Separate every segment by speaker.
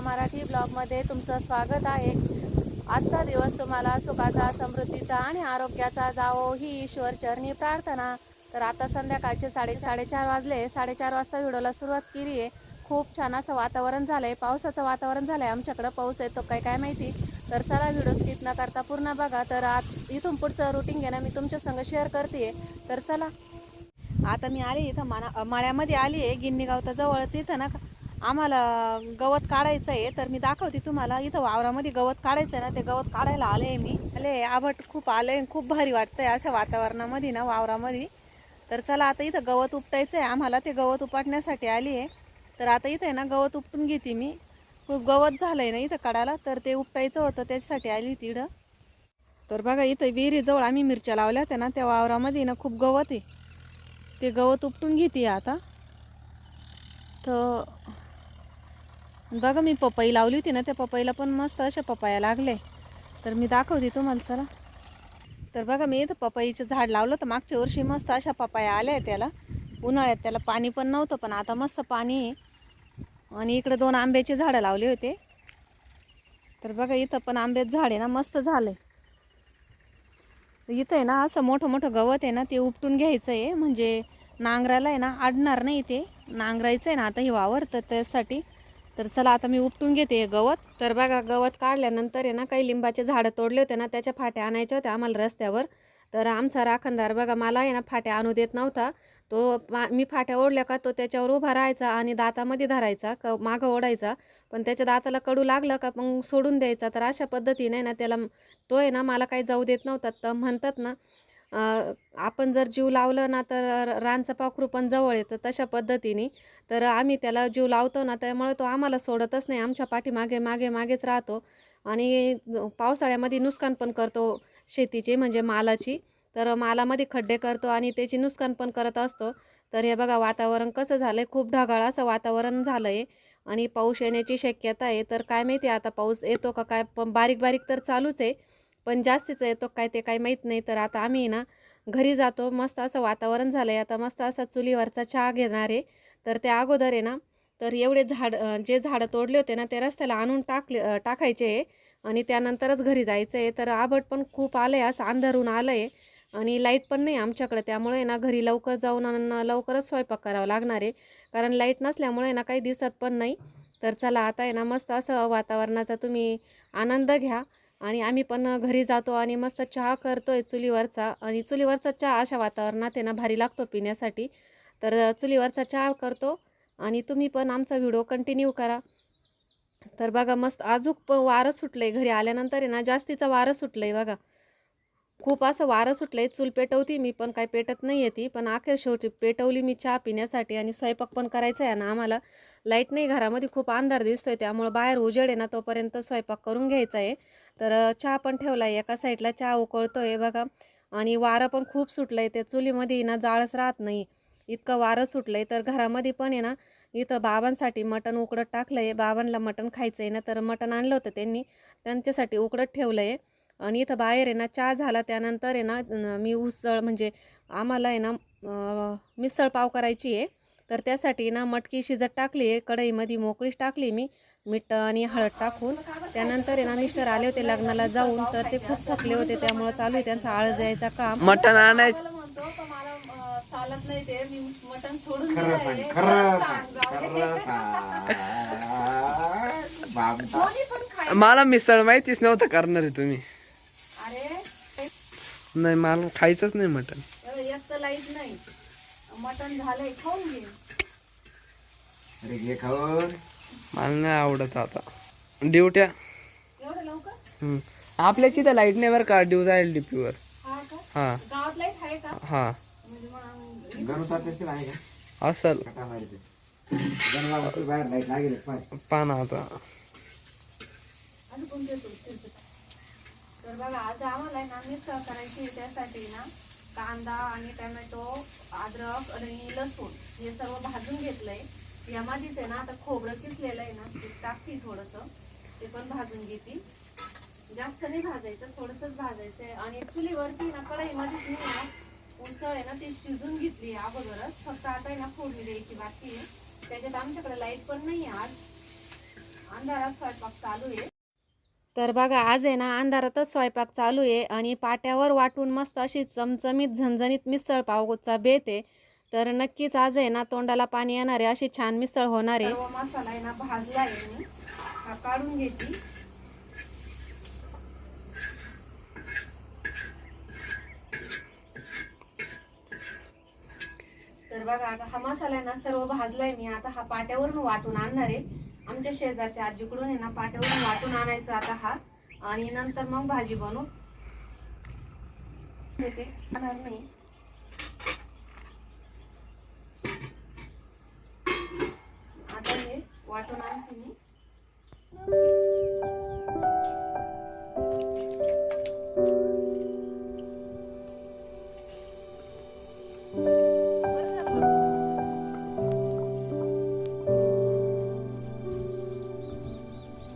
Speaker 1: मराठी ब्लॉगमध्ये तुमचं स्वागत आहे. आजचा दिवस तुम्हाला सुखाचा समृद्धीचा आणि आरोग्याचा जावो ही ईश्वर चरणी प्रार्थना. तर आता संध्याकाळचे साडे साडेचार वाजले. साडेचार वाजता व्हिडिओला सुरुवात केली आहे खूप छान असं वातावरण झालंय. पावसाचं वातावरण झालंय. आमच्याकडं पाऊस येतो काय काय माहिती? तर चला व्हिडिओ स्किप न करता पूर्ण बघा. तर आज इथून पुढचं रुटीन घेणं मी तुमच्या संग शेअर करते तर चला. आता मी आली इथं माना माळ्यामध्ये आली आहे गिन्नी गावता जवळच इथं ना आम्हाला गवत काढायचं आहे तर मी दाखवते तुम्हाला. इथं वावरामध्ये गवत काढायचं आहे ना ते गवत काढायला आले आहे मी. आले आभट खूप आले खूप भारी वाटतंय अशा वातावरणामध्ये ना वावरामध्ये. तर चला आता इथं गवत उपटायचं आहे आम्हाला ते गवत उपटण्यासाठी आली आहे तर आता इथं आहे ना गवत उपटून घेते मी. खूप गवत झालंय ना इथं काढायला तर ते उपटायचं होतं त्याच्यासाठी आली तिडं तर बघा इथं विहिरीजवळ आम्ही मिरच्या लावल्या होत्या ना त्या वावरामध्ये ना खूप गवत आहे. ते गवत उपटून घेते आता. तर बघा मी पपई लावली होती ना त्या पपईला पण मस्त अशा पपया लागले. तर मी दाखवते तुम्हाला चला. तर बघा मी इथं पपईचं झाड लावलं तर मागच्या वर्षी मस्त अशा पपाया आल्या त्याला उन्हाळ्यात. त्याला पाणी पण नव्हतं पण आता मस्त पाणी आहे. आणि इकडे दोन आंब्याचे झाडं लावले होते. तर बघा इथं पण आंब्याचं झाड आहे ना मस्त झालं इथं आहे ना असं मोठं मोठं गवत आहे ना ते उपटून घ्यायचं आहे. म्हणजे नांगराला आहे ना अडणार नाही ते. नांगरायचं आहे ना आता हे वावर तर त्यासाठी. तर चला आता मी उपटून घेते हे गवत. तर बघा गवत काढल्यानंतर आहे ना काही लिंबाचे झाडं तोडले होते ना त्याच्या फाट्या आणायच्या होत्या आम्हाला रस्त्यावर. तर आमचा राखणदार बघा मला आहे ना फाट्या आणू देत नव्हता. तो मी फाट्या ओढल्या का तो त्याच्यावर उभा राहायचा आणि दातामध्ये धरायचा क मागं ओढायचा. पण त्याच्या दाताला कडू लागलं का मग सोडून द्यायचा. तर अशा पद्धतीने ना त्याला तो आहे ना मला काही जाऊ देत नव्हता. तर म्हणतात ना आपण जर जीव लावलं ना तर रानचं पाखरू पण जवळ येतं तशा पद्धतीने. तर आम्ही त्याला जीव लावतो ना त्यामुळे तो आम्हाला सोडतच नाही. आमच्या पाठीमागे मागे मागेच राहतो. आणि पावसाळ्यामध्ये नुकसान पण करतो शेतीची म्हणजे मालाची. तर मालामध्ये खड्डे करतो आणि त्याची नुकसान पण करत असतो. तर हे बघा वातावरण कसं झालं आहे खूप ढगाळ असं वातावरण झालं आहे आणि पाऊस येण्याची शक्यता आहे. तर काय माहिती आता पाऊस येतो का काय? पण बारीक बारीक तर चालूच आहे. पण जास्तीचं येतो काय ते काय माहीत नाही. तर आता आम्ही ना घरी जातो. मस्त असं वातावरण झालं आहे आता मस्त असा चुलीवरचा चहा घेणार आहे. तर त्या अगोदर आहे ना तर एवढे झाड जे झाडं तोडले होते ना ते रस्त्याला आणून टाकले टाकायचे आहे. आणि त्यानंतरच घरी जायचं आहे. तर आबट पण खूप आलं आहे असं अंधारून आलं आहे आणि लाइट पण नाही आमच्याकडे. त्यामुळे ना घरी लवकर जाऊन लवकरच स्वयंपाक करावा लागणार आहे. कारण लाइट नसल्यामुळे ना काही दिसत पण नाही. तर चला आता आहे ना मस्त असं वातावरणाचा तुम्ही आनंद घ्या. आणि आम्ही पण घरी जातो आणि मस्त चहा करतोय चुलीवरचा आणि चुलीवरचा चहा अशा वातावरणात आहे ना भारी लागतो पिण्यासाठी. तर चुलीवरचा चहा करतो आणि तुम्ही पण आमचा व्हिडिओ कंटिन्यू करा. तर बघा मस्त अजूक प वारं सुटलंय घरी आल्यानंतर आहे ना जास्तीचं वारं सुटलं आहे बघा. खूप असं वारं सुटलंय चूल पेटवती मी पण काय पेटत नाही आहे ती पण अखेर शेवटी पेटवली मी चहा पिण्यासाठी आणि स्वयंपाक पण करायचा आहे ना आम्हाला. लाइट नाही घरामध्ये खूप अंधार दिसतोय त्यामुळं बाहेर उजेड आहे ना तोपर्यंत स्वयंपाक करून घ्यायचा आहे. तर चहा पण ठेवला आहे एका साईडला चहा उकळतोय बघा. आणि वारं पण खूप सुटलंय त्या चुलीमध्ये ना जाळच राहत नाही. इतकं वारं सुटलंय तर घरामध्ये पण आहे ना इथं बाबांसाठी मटण उकडत टाकलं आहे बाबांना मटण खायचं आहे ना तर मटण आणलं होतं त्यांनी त्यांच्यासाठी उकडत ठेवलं आहे आणि इथं बाहेर आहे ना चहा झाला त्यानंतर आहे ना मी उसळ म्हणजे आम्हाला आहे ना मिसळ पाव करायची आहे. तर त्यासाठी ना मटकी शिजत टाकली आहे कढईमध्ये मोकळीच टाकली मी. मीठ आणि हळद टाकून. त्यानंतर आहे ना मिस्टर आले होते लग्नाला जाऊन तर ते खूप थकले होते त्यामुळे चालू आहे त्यांचा आळस द्यायचा काम.
Speaker 2: मटण आणायचं.
Speaker 1: मला चालत नाही ते मी मटण सोडून
Speaker 2: मिसळ माहितीच नव्हतं करणार आहे तुम्ही.
Speaker 1: अरे
Speaker 2: नाही मला खायचंच नाही मटण.
Speaker 1: लाइट नाही. मटण झालंय खाऊन घे.
Speaker 3: अरे घे खाऊन.
Speaker 2: मला नाही आवडत आता. ड्युट्या.
Speaker 1: एवढं लवकर?
Speaker 2: हम्म. आपल्याची तर लाइट नाही बरं का ड्यू जाईल डीपीवर.
Speaker 1: हा का?
Speaker 2: हा.
Speaker 1: गावात लाइट आहे का?
Speaker 2: हा.
Speaker 1: म्हणजे मग
Speaker 3: गणू तात्याची आहे का?
Speaker 2: असल.
Speaker 3: कटा मारते गणू बाहेर लाइट लागेल पाय.
Speaker 2: पाना आता.
Speaker 1: कोणते? तर बघा आज आम्हाला आहे ना मिसळ करायची आहे, त्यासाठी ना. कांदा आणि टोमॅटो अद्रक आणि लसूण हे सर्व भाजून घेतलंय. यामध्येच आहे ना आता खोबरं किसलेलं आहे ना ते टाकते थोडंसं. ते पण भाजून घेते. जास्त नाही भाजायचं थोडंसंच भाजायचं आहे. आणि चुलीवरती ना कढईमध्येच मी ना उसळ आहे ना ती शिजून घेतली अगोदरच. फक्त आता आहे ना फोडणी द्यायची बाकी आहे. त्याच्यात आमच्याकडे लाइट पण नाही आज. अंधारात स्वयंपाक चालू आहे. तर बघा आज आहे ना अंधारातच स्वयंपाक चालू आहे आणि पाट्यावर वाटून मस्त अशी चमचमीत झणझणीत मिसळ पावचा बेत आहे. तर नक्कीच आज आहे ना तोंडाला पाणी येणार आहे अशी छान मिसळ होणार आहे. मसाला आहे ना भाजला आहे मी. हा काढून घेते. तर बघा आता हा मसाला आहे ना सर्व भाजलाय मी. आता हा पाट्यावरून वाटून आणणार आहे. आमच्या शेजारच्या आजीकडून आहे ना पाठवून वाटून आणायचा आता हा. आणि नंतर मग भाजी बनवू. खाणार नाही. आता हे वाटून आणते मी.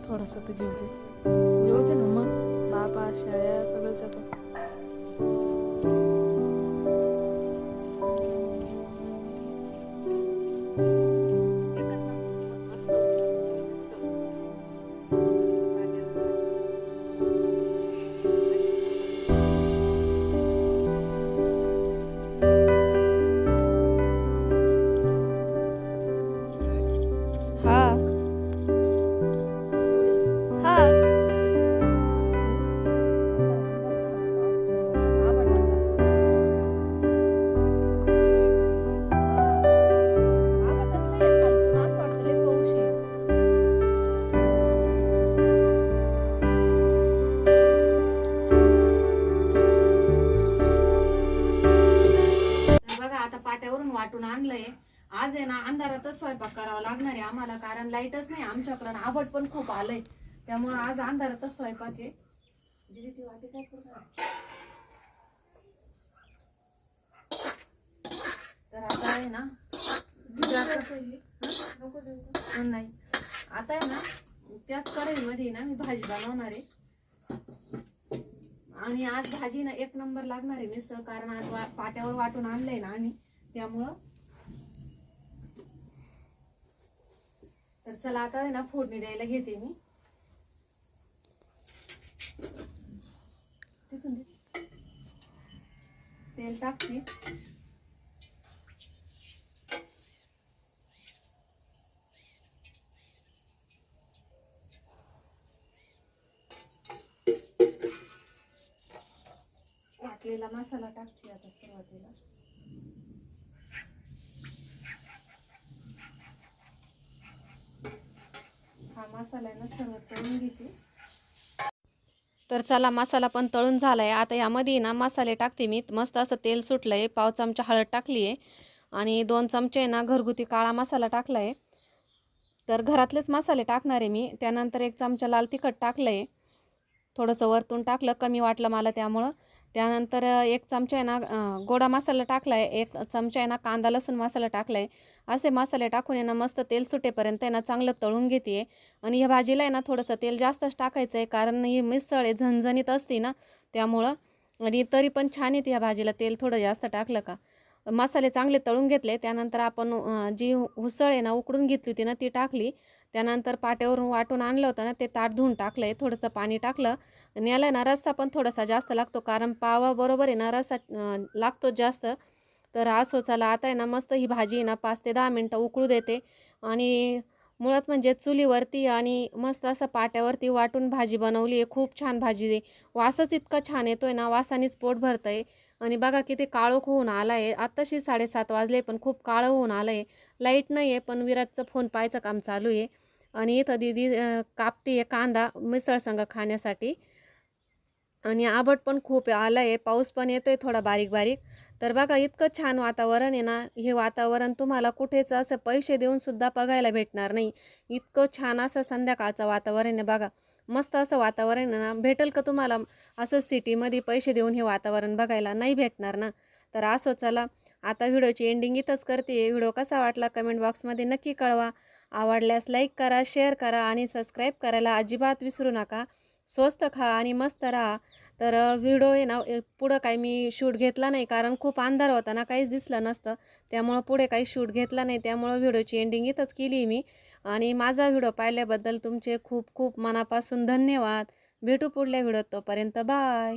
Speaker 4: थोडंसं तर घेऊ दे येऊ दे ना मग. बाबा शाळा सगळं येतं
Speaker 1: ना अंधारातच स्वयंपाक करावा लागणार आहे आम्हाला कारण लाईटच नाही आमच्याकडं आवड पण खूप आलंय. त्यामुळं आज अंधारातच स्वयंपाक आहे. ती वाटी काय तर आता आहे ना नाही आता आहे ना त्याच कढईमध्ये ना मी भाजी बनवणार आहे. आणि आज भाजी ना एक नंबर लागणार आहे मिसळ कारण आज वा- पाट्यावर वाटून आणलंय ना आणि त्यामुळं तर चला आता आहे ना फोडणी द्यायला घेते मी. तिथून तेल टाकते. वाटलेला मसाला टाकते आता सुरुवातीला हा मसाला आहे ना सर्व तळून घेते. तर चला मसाला पण तळून झालाय. आता यामध्ये ना मसाले टाकते मी. मस्त असं तेल सुटलंय. पाव चमचा हळद टाकली आहे आणि दोन चमचे ना घरगुती काळा मसाला टाकला आहे तर घरातलेच मसाले टाकणार आहे मी. त्यानंतर एक चमचा लाल तिखट टाकलं आहे थोडंसं वरतून टाकलं. कमी वाटलं मला त्यामुळं. त्यानंतर एक चमचा आहे ना गोडा मसाला टाकला आहे एक चमचा आहे ना कांदा लसूण मसाला टाकला आहे असे मसाले टाकून आहे ना मस्त तेल सुटेपर्यंत आहे ना चांगलं तळून घेते आणि ह्या भाजीला आहे ना थोडंसं तेल जास्तच टाकायचं आहे कारण ही मिसळ आहे झणझणीत असते ना त्यामुळं. आणि तरी पण छान येते ह्या भाजीला तेल थोडं जास्त टाकलं का. मसाले चांगले तळून घेतले त्यानंतर आपण जी उसळ आहे ना उकडून घेतली होती ना ती टाकली. त्यानंतर पाट्यावरून वाटून आणलं होतं ना ते ताट धुवून टाकलं आहे थोडंसं पाणी टाकलं. आणि याला ना रस्सा पण थोडासा जास्त लागतो कारण पावाबरोबर आहे ना रस्सा लागतो जास्त. तर असो चला आता आहे ना मस्त ही भाजी आहे ना पाच ते दहा मिनटं उकळू देते. आणि मुळात म्हणजे चुलीवरती आणि मस्त असं पाट्यावरती वाटून भाजी बनवली आहे खूप छान भाजी वासच इतका छान येतो आहे ना वासानेच पोट भरतं आहे आणि बघा किती काळोख होऊन आला आहे आत्ताशी साडेसात वाजले पण खूप काळं होऊन आलं आहे लाइट नाही आहे पण विराटचं फोन पाहायचं काम चालू आहे. आणि इथं दीदी कापते आहे कांदा मिसळसंग खाण्यासाठी. आणि आबट पण खूप आलं आहे पाऊस पण येतो आहे थोडा बारीक बारीक. तर बघा इतकं छान वातावरण आहे ना हे वातावरण तुम्हाला कुठेच असं पैसे देऊनसुद्धा बघायला भेटणार नाही. इतकं छान असं संध्याकाळचं वातावरण आहे बघा. मस्त असं वातावरण आहे ना भेटेल का तुम्हाला असं सिटीमध्ये पैसे देऊन हे वातावरण बघायला? नाही भेटणार ना. तर असं चला आता व्हिडिओची एंडिंग इथंच करते. व्हिडिओ कसा वाटला कमेंट बॉक्समध्ये नक्की कळवा. आवडल्यास लाईक करा शेअर करा आणि सबस्क्राईब करायला अजिबात विसरू नका. स्वस्त खा आणि मस्त राहा. तर व्हिडिओ आहे ना पुढं काही मी शूट घेतला नाही कारण खूप अंधार होता ना काहीच दिसलं नसतं. त्यामुळं पुढे काही शूट घेतला नाही. त्यामुळं व्हिडिओची एंडिंग इथंच केली मी. आणि माझा व्हिडिओ पाहिल्याबद्दल तुमचे खूप खूप मनापासून धन्यवाद. भेटू पुढल्या व्हिडिओत तोपर्यंत बाय.